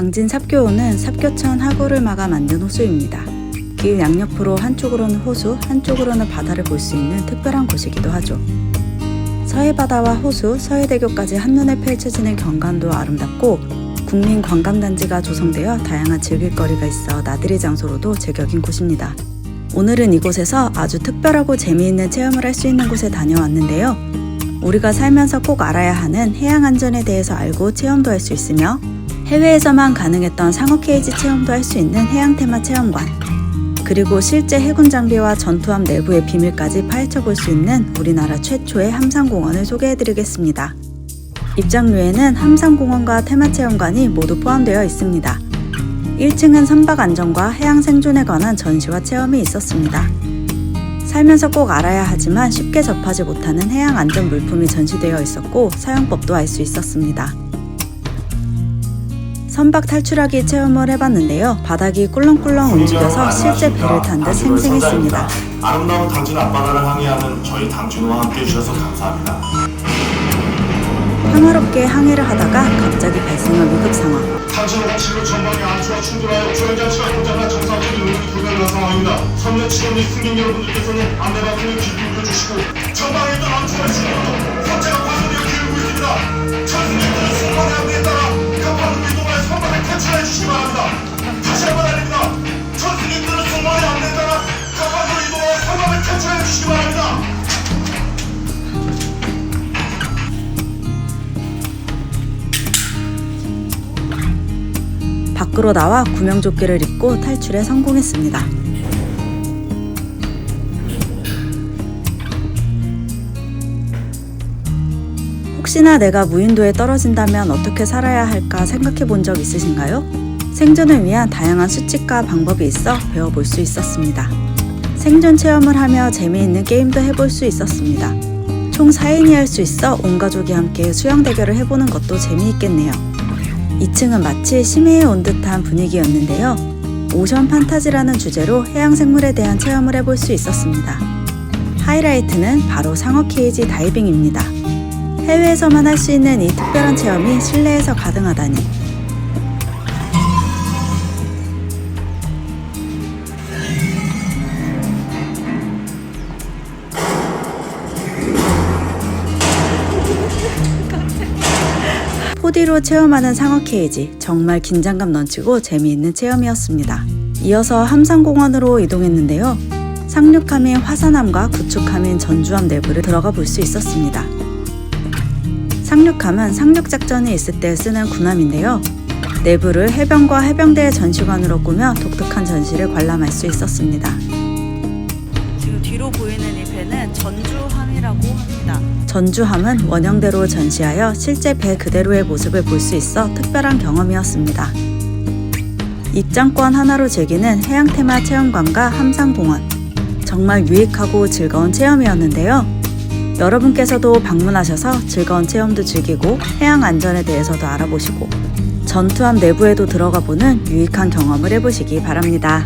당진 삽교호는 삽교천 하구를 막아 만든 호수입니다. 길 양옆으로 한쪽으로는 호수, 한쪽으로는 바다를 볼 수 있는 특별한 곳이기도 하죠. 서해바다와 호수, 서해대교까지 한눈에 펼쳐지는 경관도 아름답고 국민 관광단지가 조성되어 다양한 즐길거리가 있어 나들이 장소로도 제격인 곳입니다. 오늘은 이곳에서 아주 특별하고 재미있는 체험을 할 수 있는 곳에 다녀왔는데요. 우리가 살면서 꼭 알아야 하는 해양 안전에 대해서 알고 체험도 할 수 있으며 해외에서만 가능했던 상어 케이지 체험도 할 수 있는 해양 테마 체험관 그리고 실제 해군 장비와 전투함 내부의 비밀까지 파헤쳐 볼 수 있는 우리나라 최초의 함상공원을 소개해 드리겠습니다. 입장료에는 함상공원과 테마체험관이 모두 포함되어 있습니다. 1층은 선박 안전과 해양 생존에 관한 전시와 체험이 있었습니다. 살면서 꼭 알아야 하지만 쉽게 접하지 못하는 해양 안전 물품이 전시되어 있었고 사용법도 알 수 있었습니다. 선박 탈출하기 체험을 해봤는데요. 바닥이 꿀렁꿀렁 움직여서 실제 배를 탄 듯 생생했습니다. 아름다운 당진 앞바다를 항해하는 저희 당진호와 함께 해주셔서 감사합니다. 평화롭게 항해를 하다가 갑자기 발생한 위급 상황. 당진 호치로 전방에 안추와 충돌하여 주행장치가 고장난 정상적인 운행이 불가능한 상황입니다. 선내 및 승객 여러분들께서는 안내방송에 귀 기울여 주시고 전방에 있던 안추와 충돌 밖으로 나와 구명조끼를 입고 탈출에 성공했습니다. 혹시나 내가 무인도에 떨어진다면 어떻게 살아야 할까 생각해 본 적 있으신가요? 생존을 위한 다양한 수칙과 방법이 있어 배워볼 수 있었습니다. 생존 체험을 하며 재미있는 게임도 해볼 수 있었습니다. 총 4인이 할 수 있어 온 가족이 함께 수영 대결을 해보는 것도 재미있겠네요. 2층은 마치 심해에 온 듯한 분위기였는데요. 오션 판타지라는 주제로 해양 생물에 대한 체험을 해볼 수 있었습니다. 하이라이트는 바로 상어 케이지 다이빙입니다. 해외에서만 할 수 있는 이 특별한 체험이 실내에서 가능하다니. 포디로 체험하는 상어 케이지 정말 긴장감 넘치고 재미있는 체험이었습니다. 이어서 함산공원으로 이동했는데요. 상륙함인 화산함과 구축함인 전주함 내부를 들어가 볼 수 있었습니다. 상륙함은 상륙작전이 있을 때 쓰는 군함인데요. 내부를 해병과 해병대의 전시관으로 꾸며 독특한 전시를 관람할 수 있었습니다. 지금 뒤로 보이는 이 배는 전주함이라고 합니다. 전주함은 원형대로 전시하여 실제 배 그대로의 모습을 볼 수 있어 특별한 경험이었습니다. 입장권 하나로 즐기는 해양 테마 체험관과 함상공원. 정말 유익하고 즐거운 체험이었는데요. 여러분께서도 방문하셔서 즐거운 체험도 즐기고 해양 안전에 대해서도 알아보시고 전투함 내부에도 들어가 보는 유익한 경험을 해보시기 바랍니다.